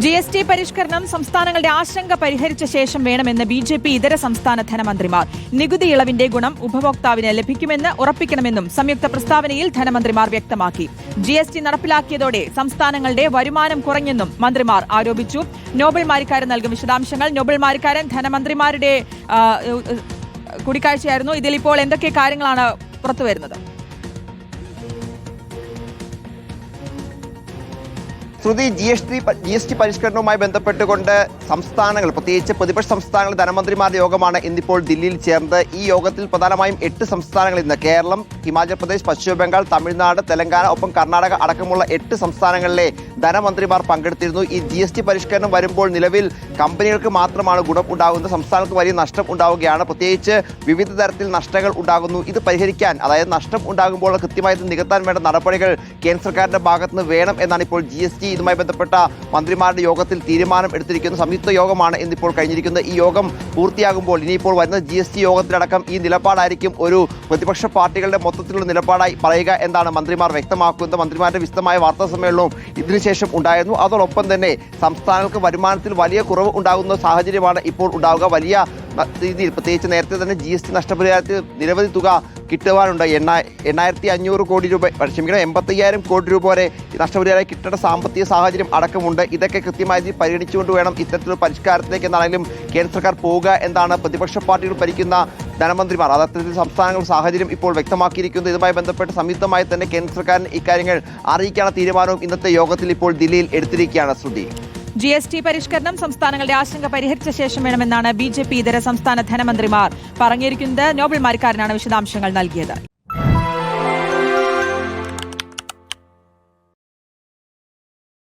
G S T പരിഷ്കരണം സംസ്ഥാനങ്ങളുടെ ആശങ്ക പരിഹരിച്ച ശേഷം വേണമെന്ന് ബി ജെ പി ഇതര സംസ്ഥാന ധനമന്ത്രിമാർ. നികുതി ഇളവിന്റെ ഗുണം ഉപഭോക്താവിന് ലഭിക്കുമെന്ന് ഉറപ്പിക്കണമെന്നും സംയുക്ത പ്രസ്താവനയിൽ ധനമന്ത്രിമാർ വ്യക്തമാക്കി. ജി എസ് ടി നടപ്പിലാക്കിയതോടെ സംസ്ഥാനങ്ങളുടെ വരുമാനം കുറഞ്ഞെന്നും മന്ത്രിമാർ ആരോപിച്ചു. നോബൽ മാരിക്കാരൻ നൽകും വിശദാംശങ്ങൾ. നോബൽ മാരിക്കാരൻ ധനമന്ത്രിമാരുടെ കൂടിക്കാഴ്ചയായിരുന്നു. ഇതിൽ ഇപ്പോൾ എന്തൊക്കെ കാര്യങ്ങളാണ് പുറത്തുവരുന്നത്? Shruti G S T G S T പരിഷ്കരണവുമായി ബന്ധപ്പെട്ടുകൊണ്ട് സംസ്ഥാനങ്ങൾ പ്രത്യേകിച്ച് പ്രതിപക്ഷ സംസ്ഥാനങ്ങൾ ധനമന്ത്രിമാരുടെ യോഗമാണ് ഇന്നിപ്പോൾ ദില്ലിയിൽ ചേർന്നത്. ഈ യോഗത്തിൽ പ്രധാനമായും എട്ട് സംസ്ഥാനങ്ങൾ ഇന്ന് കേരളം ഹിമാചൽ പ്രദേശ് പശ്ചിമ ബംഗാൾ തമിഴ്നാട് തെലങ്കാന ഒപ്പം കർണാടക അടക്കമുള്ള എട്ട് സംസ്ഥാനങ്ങളിലെ ധനമന്ത്രിമാർ പങ്കെടുത്തിരുന്നു. ഈ ജി എസ് ടി പരിഷ്കരണം വരുമ്പോൾ നിലവിൽ കമ്പനികൾക്ക് മാത്രമാണ് ഗുണം ഉണ്ടാകുന്നത്. സംസ്ഥാനത്ത് വലിയ നഷ്ടം ഉണ്ടാവുകയാണ്. പ്രത്യേകിച്ച് വിവിധ തരത്തിൽ നഷ്ടങ്ങൾ ഉണ്ടാകുന്നു. ഇത് പരിഹരിക്കാൻ അതായത് നഷ്ടം ഉണ്ടാകുമ്പോൾ കൃത്യമായി നികത്താൻ വേണ്ട നടപടികൾ കേന്ദ്ര സർക്കാരിന്റെ ഭാഗത്ത് നിന്ന് വേണം എന്നാണ് ഇപ്പോൾ ജി എസ് ടി ഇതുമായി ബന്ധപ്പെട്ട മന്ത്രിമാരുടെ യോഗത്തിൽ തീരുമാനം എടുത്തിരിക്കുന്ന. സംയുക്ത യോഗമാണ് ഇന്നിപ്പോൾ കഴിഞ്ഞിരിക്കുന്നത്. ഈ യോഗം പൂർത്തിയാകുമ്പോൾ ഇനിയിപ്പോൾ വരുന്ന ജി എസ് ടി യോഗത്തിലടക്കം ഈ നിലപാടായിരിക്കും ഒരു പ്രതിപക്ഷ പാർട്ടികളുടെ മൊത്തത്തിലുള്ള നിലപാടായി പറയുക എന്നാണ് മന്ത്രിമാർ വ്യക്തമാക്കുന്നത്. മന്ത്രിമാരുടെ വിശദമായ വാർത്താ സമ്മേളനവും ഇതിനുശേഷം ഉണ്ടായിരുന്നു. അതോടൊപ്പം തന്നെ സംസ്ഥാനങ്ങൾക്ക് വരുമാനത്തിൽ വലിയ കുറവ് ഉണ്ടാകുന്ന സാഹചര്യമാണ് ഇപ്പോൾ ഉണ്ടാവുക. വലിയ രീതിയിൽ പ്രത്യേകിച്ച് നേരത്തെ തന്നെ ജി എസ് ടി നഷ്ടപരിഹാരത്തിൽ നിരവധി തുക കിട്ടുവാനുണ്ട്. എണ്ണ എണ്ണായിരത്തി അഞ്ഞൂറ് കോടി രൂപ ക്ഷമിക്കണം എൺപത്തയ്യായിരം കോടി രൂപ വരെ നഷ്ടപരിഹാരം കിട്ടേണ്ട സാമ്പത്തിക സാഹചര്യം അടക്കമുണ്ട്. ഇതൊക്കെ കൃത്യമായി പരിഗണിച്ചുകൊണ്ട് വേണം ഇത്തരത്തിലുള്ള പരിഷ്കാരത്തിലേക്ക് എന്നാണെങ്കിലും കേന്ദ്ര സർക്കാർ പോവുക എന്നാണ് പ്രതിപക്ഷ പാർട്ടികൾ ഭരിക്കുന്ന ധനമന്ത്രിമാർ. അതത്തരത്തിൽ സംസ്ഥാനങ്ങൾ സാഹചര്യം ഇപ്പോൾ വ്യക്തമാക്കിയിരിക്കുന്നത് ഇതുമായി ബന്ധപ്പെട്ട് സംയുക്തമായി തന്നെ കേന്ദ്ര സർക്കാരിന് ഇക്കാര്യങ്ങൾ അറിയിക്കാനുള്ള തീരുമാനവും ഇന്നത്തെ യോഗത്തിൽ ഇപ്പോൾ ദില്ലിയിൽ എടുത്തിരിക്കുകയാണ് ശ്രുതി. ജി എസ് ടി പരിഷ്കരണം സംസ്ഥാനങ്ങളുടെ ആശങ്ക പരിഹരിച്ച ശേഷം വേണമെന്നാണ് ബി ജെ പി ഇതര സംസ്ഥാന ധനമന്ത്രിമാർ പറഞ്ഞിരിക്കുന്നത്. നോബൽ മാരിക്കാരനാണ് വിശദാംശങ്ങൾ നൽകിയത്.